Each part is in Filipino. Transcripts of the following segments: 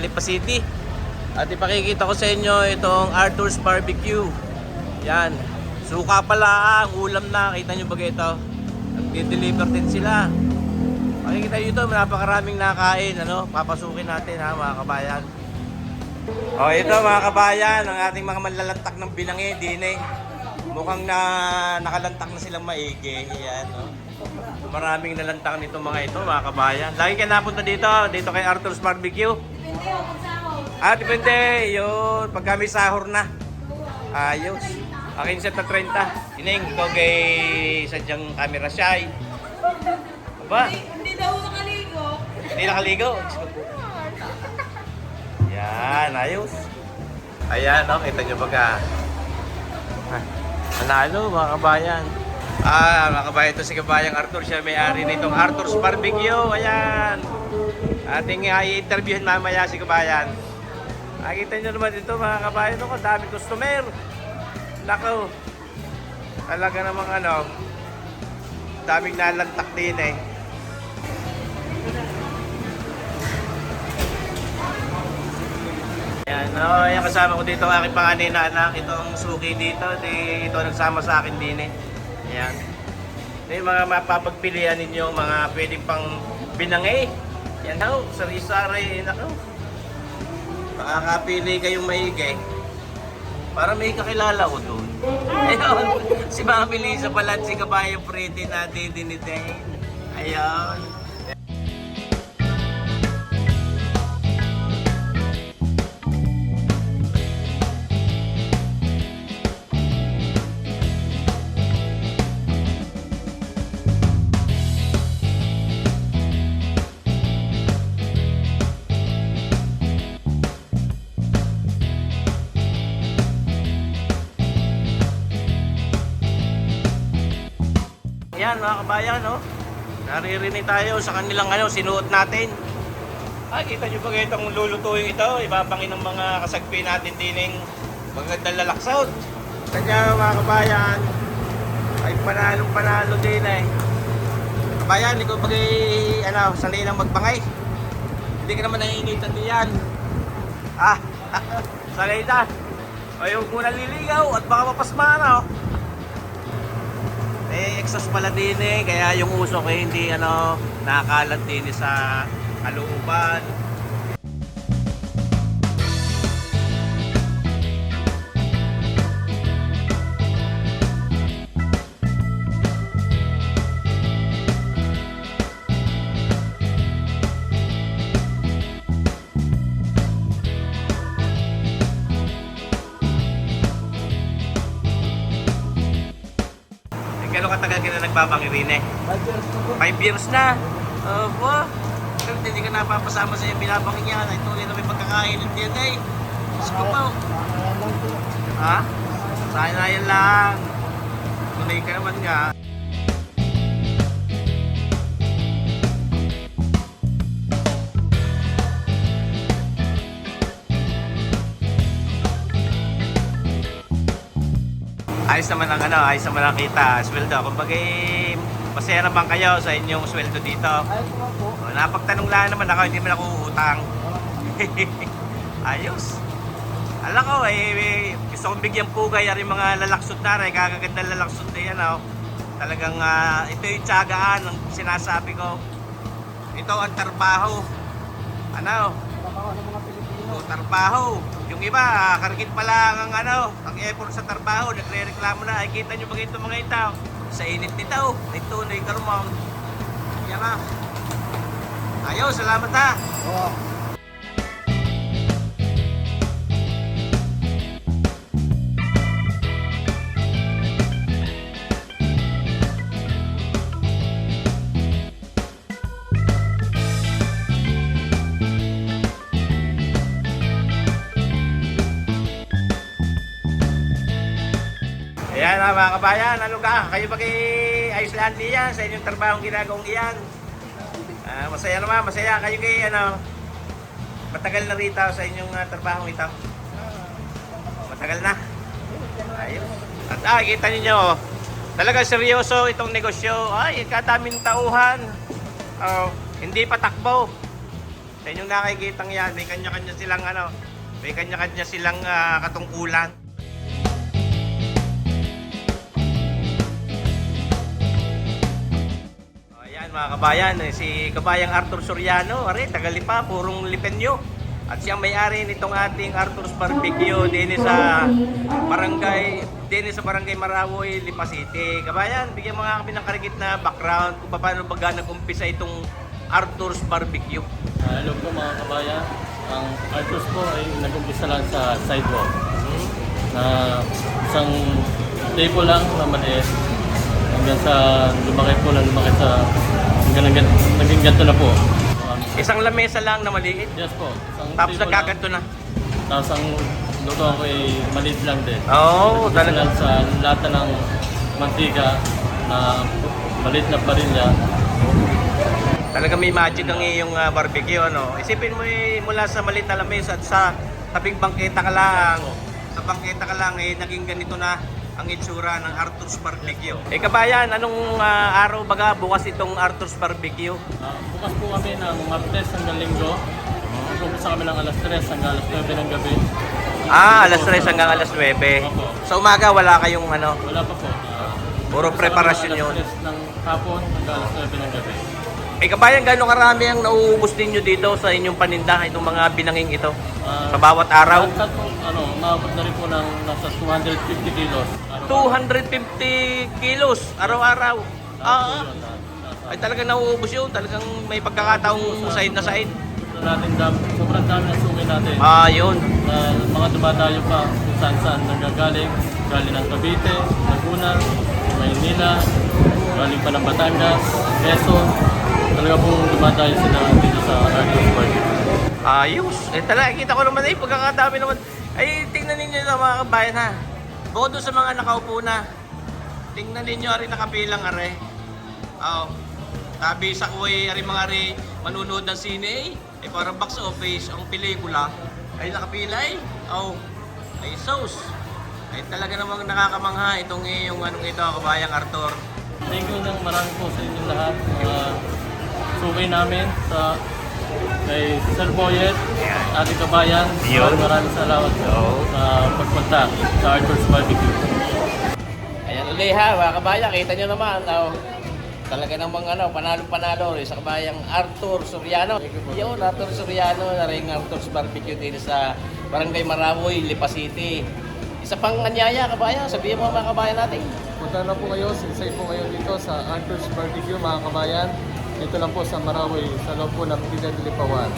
Lipa City. At ipakikita ko sa inyo itong Arthur's Barbecue. Yan. Suka pala ang ulam na. Kita nyo ba ito? Nagdi-deliver din sila. Makikita nyo ito, napakaraming nakain. Ano? Papasukin natin ha mga kabayan. O ito mga kabayan, ang ating mga manlalantak ng binangi, din eh. Mukhang na nakalantak na silang maigi. Yan, no? Maraming nalantak nito mga ito, mga kabayan. Lagi kayo napunta dito, dito kay Arthur's Barbecue. Ah, depende. Yun, pagka may sahur na. Ayos. Akin set na 30. Ining, ikaw kay sadyang camera shy. Aba, Hindi daw nakaligo. hindi nakaligo. Yan, ayos. Ayan, no, kita nyo baga. Ah, Panalo, mga kabayan. Ah, mga kabayan, ito si kabayang Arthur. Siya may-ari nitong Arthur's Barbecue. Ayan. Ating i-interviewin mamaya si kabayan. Nakita nyo naman dito mga kabayan ako, dami customer. Nako. Talaga namang ano, daming nalantak din eh. Yan, no, yung kasama ko dito ang aking panganay na anak, itong suki dito, di, ito nagsama sa akin din eh. Yan. Ito yung mga mapapagpilian ninyo, mga pwedeng pang binangay. Yan daw, sari-sari, nako. Makakapili kayong maigi. Para may kakilala ko doon. Ayun, si Mami Lisa pala at si Kabayo Pretty natin dinitain. Ayun. Mga kabayan, no? Naririnig tayo sa kanilang ano, sinuot natin. Ay, kita nyo ba itong lulutuin ito? Ibabangin ng mga kasagpi natin dining magandang lalaksaw. Kanya mga kabayan, ay panalong panalo din eh. Kabayan, ikaw bagay, ano, sanay lang magbangay. Hindi ka naman naiinitan din yan. Ah, sanay na. Ayaw mo naliligaw at baka mapasma na, oh. May exhaust pala din eh, kaya yung usok eh hindi ano, nakakalat din eh sa kalooban. Ka na nagbabangirin eh? 5 years na. Opo. Pero hindi ka napapasama sa yung binabangin yan. Ay tuloy na may pagkakain ng DNA. Diyos ko po. Ha? Sana yan lang. Tuloy ka naman nga. Ayos naman ang ano, ayos naman ang kita, sweldo. Kumbaga, eh, masaya naman kayo sa inyong sweldo dito. Ayos mo po. O, napagtanong lang naman ako, hindi man ako utang. Ayos. Alam ko, eh, eh, gusto kong bigyan pugay yung mga lalaksot na rin, kagaganda lalaksot na yan, oh. Talagang, ah, ito yung tiyagaan ng sinasabi ko. Ito ang trabaho. Ano? Trabaho ng mga Pilipino. O, trabaho. Yung iba, ah, kargit pa lang ang ano, ang effort sa trabaho, nagre-reklamo na. Ay, kita nyo ba ito mga ito? Sa init nito, ito na yung karumang. Yan na. Ayos, salamat ha. Oo. Ayan mga kabayan, ano ka? Kayo ba kay Icelandia sa inyong trabahong ginagawang iyan? Ah, masaya naman, masaya kayo kay ano? Matagal na rito sa inyong uh, trabahong ito? Matagal na? Ayos. At ah, kita ninyo, oh, talaga seryoso itong negosyo. Ay, kataming tauhan. Oh, hindi pa takbo. Sa inyong nakikitang yan, may kanya-kanya silang ano, may kanya-kanya silang ah, katungkulan. Mga kabayan, eh, si kabayang Arthur Soriano, are, tagalipa, purong lipenyo. At siyang may-ari nitong ating Arthur's Barbecue din sa barangay din sa barangay Marawoy, Lipa City. Kabayan, bigyan mo nga kami ng karigit na background kung paano baga nag-umpisa itong Arthur's Barbecue. Hello po mga kabayan. Ang Arcos po ay nag-umpisa lang sa sidewalk. Na isang table lang na maliit. Hanggang sa lumaki po na lumaki sa hanggang, hanggang naging ganito na po. Isang lamesa lang na maliit, yes po. Isang tapos table nagkaganto na. Tapos ang lutuan ko ay maliit lang din. Oo, oh, talaga. lang sa lata ng mantika na maliit na parilya. Talaga may magic ang iyong ah, barbecue, ano? Isipin mo eh, mula sa maliit na lamesa at sa tabing bangketa ka lang. Sa bangketa ka lang, eh, naging ganito na ang itsura ng Arthur's Barbecue. Eh kabayan, anong ah, araw baga bukas itong Arthur's Barbecue? Ah, bukas po kami ng Martes hanggang Linggo. Mag-umpisa kami ng alas 3 hanggang alas 9 ng gabi. Ah, alas 3 hanggang alas 9. Opo. Sa umaga wala kayong ano, Wala pa po. Ah, puro preparasyon alas yun. 3 ng hapon hanggang alas 9 ng gabi. Eh kabayan, gano'ng karami ang nauubos ninyo dito sa inyong paninda, itong mga binanging ito? Ah, Sa bawat araw? Po, ano, umabot na rin po ng nasa 250 kilos. Araw- 250 kilos araw-araw. Ah, ay talagang nauubos yun. Talagang may pagkakataong side na side. Sobrang natin dam, sobrang dami ang suki natin. Ah, yun. Na mga dumadayo pa kung saan saan nanggagaling. Galing ng Cavite, Laguna, Maynila, galing pa ng Batangas, Quezon. Talaga pong dumadayo sila dito sa Arcos Park. Ayos. Eh talaga, kita ko naman eh, pagkakadami naman. Ay, tingnan ninyo na mga kabayan ha. Bukod sa mga nakaupo na, tingnan ninyo rin nakapilang are. Oo. Tabi sa kuwi, ari mga ari, manunood ng sine eh. Ay parang box office, ang pelikula. Ay nakapila eh. Oo. Ay sauce. Ay talaga namang nakakamangha itong iyong anong ito, kabayang Arthur. Thank you ng marami po sa inyong lahat. Mga suki namin sa kay Sir Boyet, ating kabayan. Yun. Maraming salamat po sa pagpunta sa Arthur's Barbecue. Ayan uli ha, mga kabayan, kita nyo naman. Oh, talaga namang ano, panalo-panalo eh, sa kabayang Arthur Soriano. Yun, Arthur Soriano, na rin Arthur's Barbecue din sa Barangay Marawoy, Lipa City. Isa pang anyaya, kabayan, sabihin mo mga kabayan natin. Punta na po kayo, sinsay po kayo dito sa Arthur's Barbecue mga kabayan. Dito lang po sa Marawi, sa loob po ng Pila de Lipawan.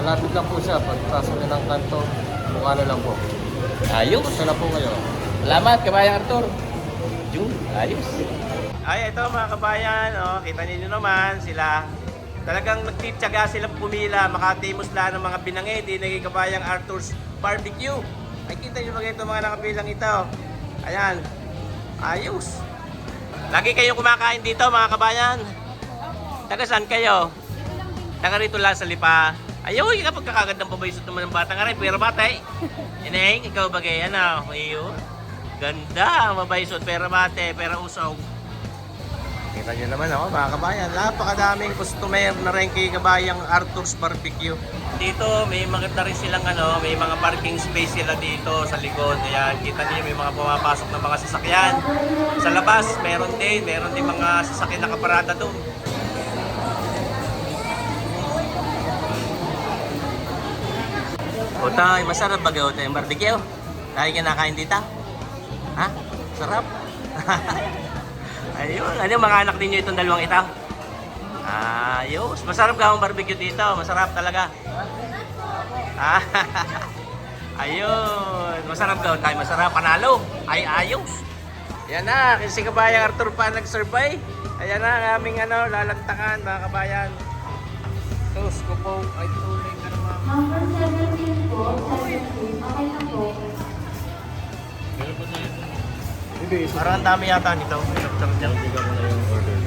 Malapit lang po siya, pagpasok niya ng kanto, mukha na lang po. Ayos. Punta na po kayo. Salamat, kabayang Arthur. Yun, ayos. Ay, ito mga kabayan, oh, kita ninyo naman sila. Talagang nagtityaga sila pumila, makatimos lahat ng mga binangi, di naging kabayang Arthur's Barbecue. Ay, kita nyo mga ito mga nakabilang ito. Ayan, ayos. Lagi kayong kumakain dito mga kabayan. Taga saan kayo? Taga rito lang sa Lipa. Ayaw, ikaw pagkakagandang pabaysot naman ng batang aray. Pero batay. Ineng, ikaw bagay, ano? Iyo. Ganda, mabaysot. Pero bate, pero usog. Kita nyo naman ako, mga kabayan. Napakadaming customer na rin kay kabayang Arthur's Barbecue. Dito, may maganda rin silang ano, may mga parking space sila dito sa likod. Ayan, kita niyo may mga pumapasok na mga sasakyan. Sa labas, meron din. Meron din mga sasakyan na kaparada doon. O tayo, masarap ba gawa tayong barbecue? Tayo kinakain dito? Ha? Sarap? Ayun, ano yung mga anak ninyo itong dalawang ito? Ayos, masarap gawang barbecue dito, masarap talaga. Ah, Ayun, masarap gawin tayo, masarap, panalo. Ay, ayos. Yan na, kasi kabayang Arthur pa nag-survey. Ayan na, ang aming ano, lalantakan mga kabayan. Sus, kupo, ay tuloy ka naman. Number 17 po, 17. Okay na po. Meron po sa iyo. Parang ang dami yata nito. Na order.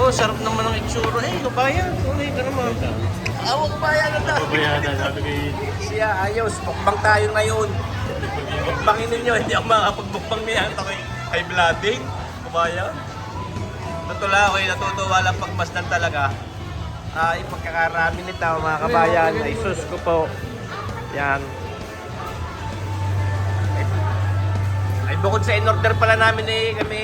Oh, sarap naman ang itsura. Eh, kabayan. Tuloy ka naman. Awa, kabayan na ta. Pabayada, sabi kay Siya, ayos. Mukbang tayo ngayon. Mukbangin ninyo. Hindi ako makakapagmukbang niya. Ito kay, kay Vlading. Kabayan. Lang ako, eh, natutuwa lang pagmasdan talaga. ah, yung pagkakarami nito mga kabayan ay sus ko po. Yan. Bukod sa in-order pala namin eh, kami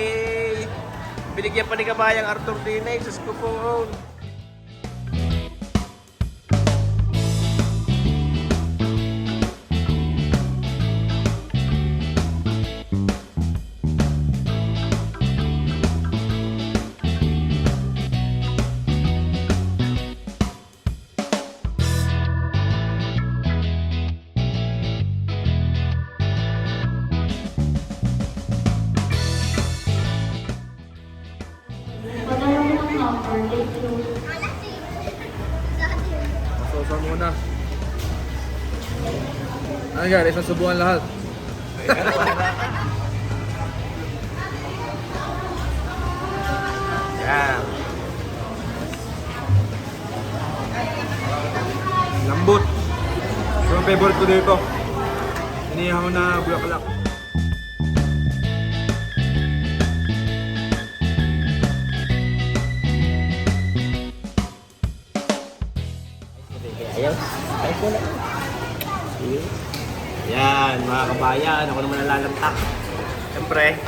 binigyan pa ni kabayang Arthur din eh, sus Sosa muna. Ano yan? Isang subukan lahat. Yan. Lambot. Ito ang favorite ko dito. Inihaw na bulaklak. Ayaw. Ay ko na. Yan, mga kabayan. Ako naman nalalantak. Siyempre,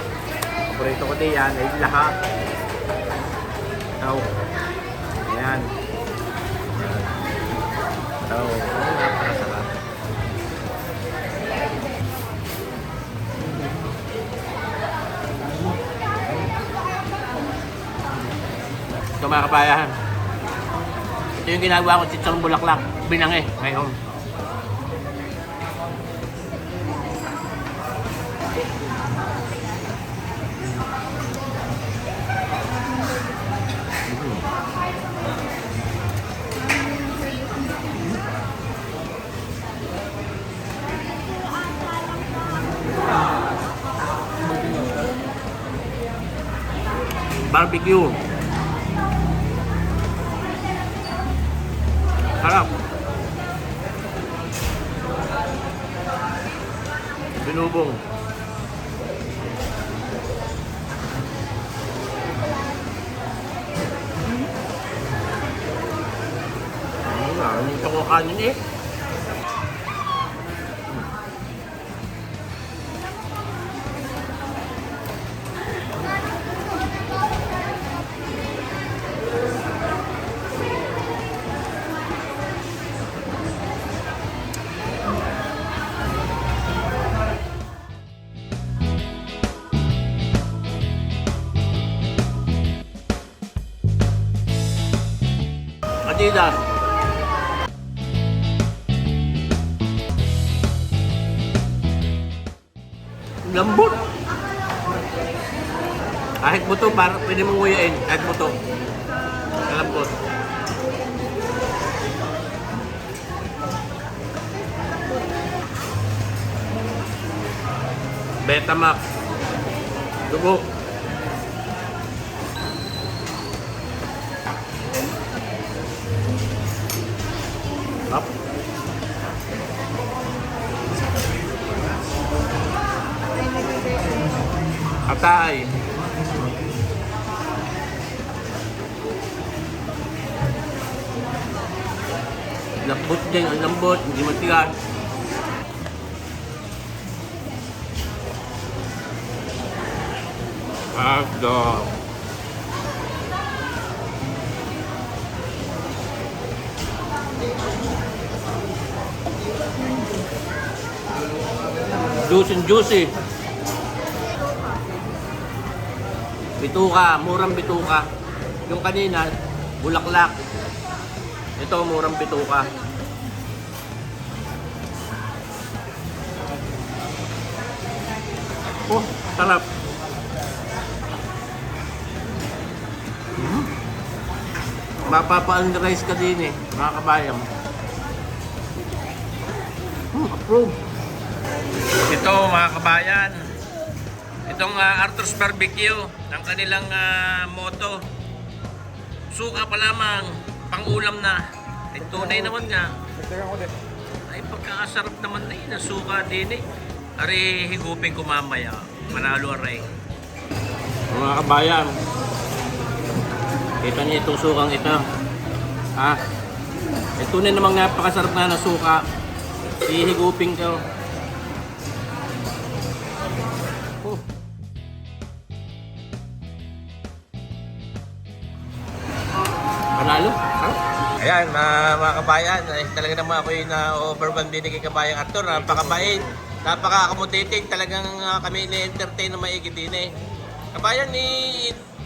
paborito ko din yan ay lahat. Ito. Yan. Ito. Napakasarap. Ito mga kabayan. Ito yung ginagawa ko chitsang bulaklak. Binangi ngayon. Barbecue. Para pwede mong nguyain. Kahit buto. Lambot. Betamax. Dugo. Up. Atay. Lambot din, ang lambot, hindi matigas. Hotdog. Juicy and juicy. Bituka, murang bituka. Yung kanina, bulaklak. Ito, murang bituka. Sarap. Mm. Mapapa-underize ka din eh, mga kabayan. Hmm, approve. Ito mga kabayan, itong ah, Arthur's Barbecue, ang kanilang ah, motto, suka pa lamang, pangulam na. Ay tunay naman nga. Ay pagkakasarap naman na yun, suka din eh. Ari, higupin ko mamaya. Manalo aray. Mga kabayan, kita niyo itong sukang ito. Ah, eh, tunay namang napakasarap na ng suka. Ihigupin ko. Oh. Panalo? Sarap. Ayan, mga, mga kabayan, ay, talaga naman ako yung na-overwhelm din kay kabayang Arthur. Napakabait, napaka-accommodating. Talagang ah, kami ni-entertain na maigi din eh. Kabayan, ni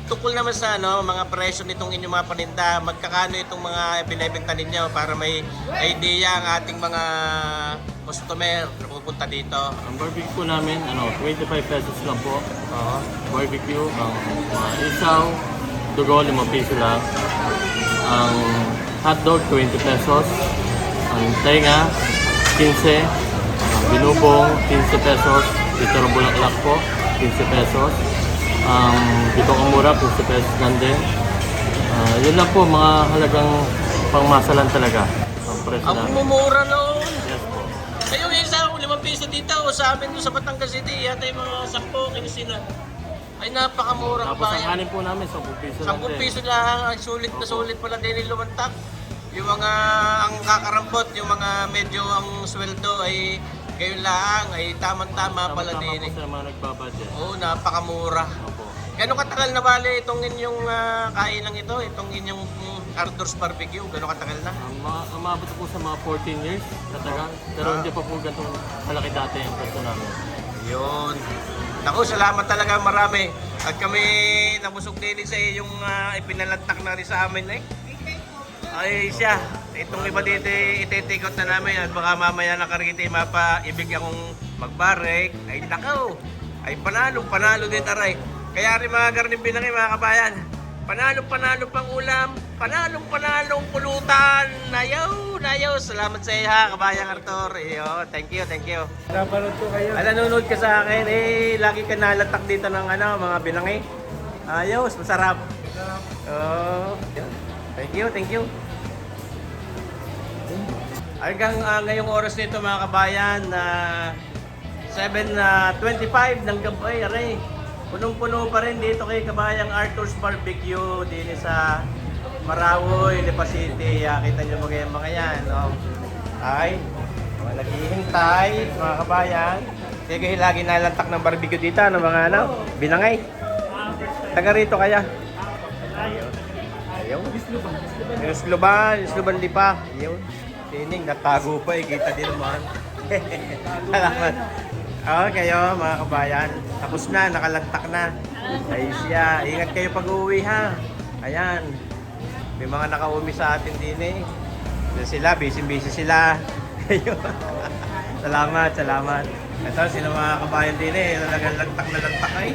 tukol naman sa ano, mga presyo nitong inyong mga paninda. Magkakano itong mga binibenta ninyo para may idea ang ating mga customer na pupunta dito. Ang barbecue po namin, ano, 25 pesos lang po. Oo. Barbecue, ang mga isaw, dugo, 5 piso lang. Ang hotdog, 20 pesos. Ang tenga, 15. Ang binubong, 15 pesos. Dito ng bulaklak po, 15 pesos. Ang dito ang mura, 15 pesos lang din. Ah, yun lang po, mga halagang pangmasalan talaga. Ang presyo Ang namin. mumura noon. Yes po. Kayo yung isa, 5 piso dito o sa amin doon sa Batangas City, yata yung mga 10 kinisina. Ay napakamura Tapos ang kanin po namin, 10 piso lang 10 din. piso lang, ang sulit na sulit pala din yung lumantak. Yung mga ang kakarampot, yung mga medyo ang sweldo ay gayon lang, ay tamang-tama pala din. po sa mga nagbabudget. Oo, napakamura. Opo. Gano'ng katagal na bali itong inyong uh, kainan ito, itong inyong mm, Arthur's Barbecue? Gano'ng katagal na? Ang ma- umabot po sa mga 14 years katagal. Pero Ah. hindi pa po ganitong malaki dati yung pwesto namin. Yun. Naku, salamat talaga marami. At kami nabusog din sa yung uh, ipinalantak na rin sa amin eh. Ay siya, itong iba dito ititikot na namin at baka mamaya na karigiti mapa ibig akong magbarek. Ay nakaw, ay panalo, panalo din taray. Kaya rin mga garnin binangi mga kabayan. Panalo, panalo pang ulam. Panalo, panalong pulutan. Nayaw, nayaw. Salamat sa iyo ha, kabayang Arthur. Iyo, thank you, thank you. Napanood ko kayo. Ala, nanonood ka sa akin, eh, lagi ka nalatak dito ng ano, mga binangi. Ayos, masarap. Oh, yun. thank you, thank you. Hanggang ah, ngayong oras nito mga kabayan, na 7.25 ng gabay, aray. Punong-puno pa rin dito kay kabayang Arthur's Barbecue din sa Marawoy, Lipa City. Ah, kita nyo mga yan, mga yan. No? Ay, mga naghihintay, mga kabayan. Sige, lagi nalantak ng barbecue dito, ano mga ano, binangay. Taga rito kaya? Ayaw. Ayaw. Yung Isluban, Isluban Lipa. Yun. Tining, natago pa eh, kita din naman. Salamat. Oo, kayo mga kabayan. Tapos na, nakalantak na. Ay siya, ingat kayo pag uwi ha. Ayan. May mga nakauwi sa atin din eh. Yan sila, busy-busy sila. Salamat, salamat. Ito, sila mga kabayan din eh. Talagang lantak na lantak ay.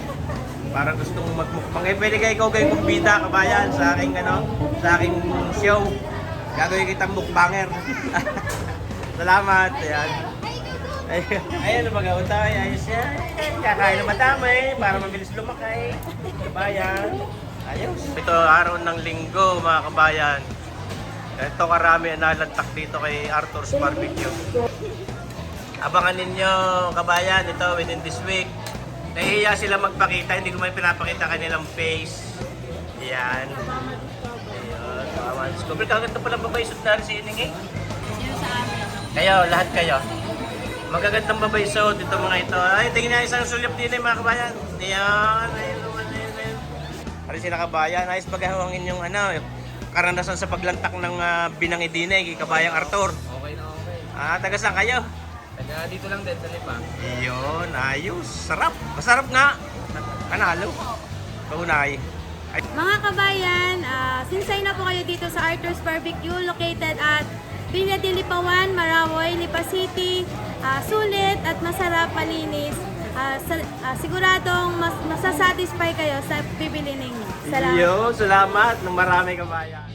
Parang gustong magmukbang. Eh, pwede kayo ikaw kayo kumbida, kabayan, sa aking, ano, sa aking show. Gagawin kitang mukbanger. salamat. Ayan. Ayun na mga utay, ayos yan. Kakain na madami para mabilis lumakay. Kabayan. Ayos. Ito araw ng linggo mga kabayan. Ito karami ang nalantak dito kay Arthur's Barbecue. Abangan ninyo kabayan ito within this week. Nahihiya sila magpakita, hindi ko man pinapakita kanilang face. Yan. Discover ka agad pala babay sundari si Ining eh. Kayo, lahat kayo. Magagandang babay suot ito mga ito. Ay, tingnan niya isang sulyap din eh mga kabayan. Yan, ayun ayun, ayun. Ari sila kabayan, ayos pagahawangin yung ano, karanasan sa paglantak ng uh, binangi din eh, kay kabayang Arthur. Okay na okay. Ah, taga saan kayo? Kaya dito lang din sa Lipa. Iyon, ayos. Sarap. Masarap nga. Panalo. Kaunay. Mga kabayan, ah, sinsay na po kayo dito sa Arthur's Barbecue located at Villa de Lipawan, Marawoy, Lipa City. Ah, sulit at masarap, malinis. Ah, sa- ah, siguradong mas, masasatisfy kayo sa bibili ninyo. Salamat. Iyon, salamat ng marami kabayan.